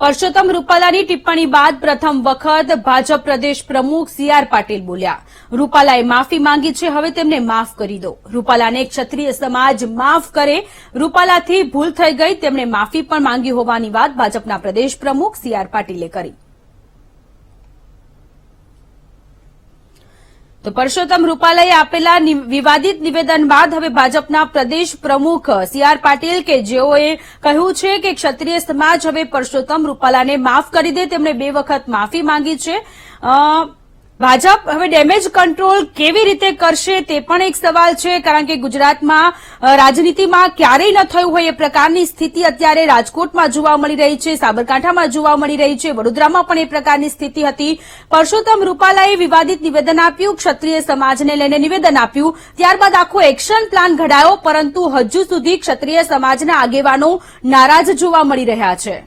પરસોત્તમ રૂપાલાની ટિપ્પણી બાદ પ્રથમ વખત ભાજપ પ્રદેશ પ્રમુખ સી આર પાટીલ બોલ્યા. રૂપાલાએ માફી માંગી છે, હવે તેમને માફ કરી દો. રૂપાલાને ક્ષત્રિય સમાજ માફ કરે. રૂપાલાથી ભૂલ થઈ ગઈ, તેમણે માફી પણ માંગી હોવાની વાત ભાજપના પ્રદેશ પ્રમુખ સી આર પાટીલે કરી. તો પરસોત્તમ રૂપાલાએ આપેલા વિવાદિત નિવેદન બાદ હવે ભાજપના પ્રદેશ પ્રમુખ સી આર પાટીલ કે જેઓએ કહ્યું છે કે ક્ષત્રિય સમાજ હવે પરસોત્તમ રૂપાલાને માફ કરી દે, તેમણે બે વખત માફી માંગી છે. ભાજપ હવે ડેમેજ કંટ્રોલ કેવી રીતે કરશે તે પણ એક સવાલ છે, કારણ કે ગુજરાતમાં રાજનીતિમાં ક્યારેય ન થયું હોય એ પ્રકારની સ્થિતિ અત્યારે રાજકોટમાં જોવા મળી રહી છે, સાબરકાંઠામાં જોવા મળી રહી છે, વડોદરામાં પણ એ પ્રકારની સ્થિતિ હતી. પરસોત્તમ રૂપાલાએ વિવાદિત નિવેદન આપ્યું, ક્ષત્રિય સમાજને લઈને નિવેદન આપ્યું, ત્યારબાદ આખો એક્શન પ્લાન ઘડાયો, પરંતુ હજુ સુધી ક્ષત્રિય સમાજના આગેવાનો નારાજ જોવા મળી રહ્યા છે.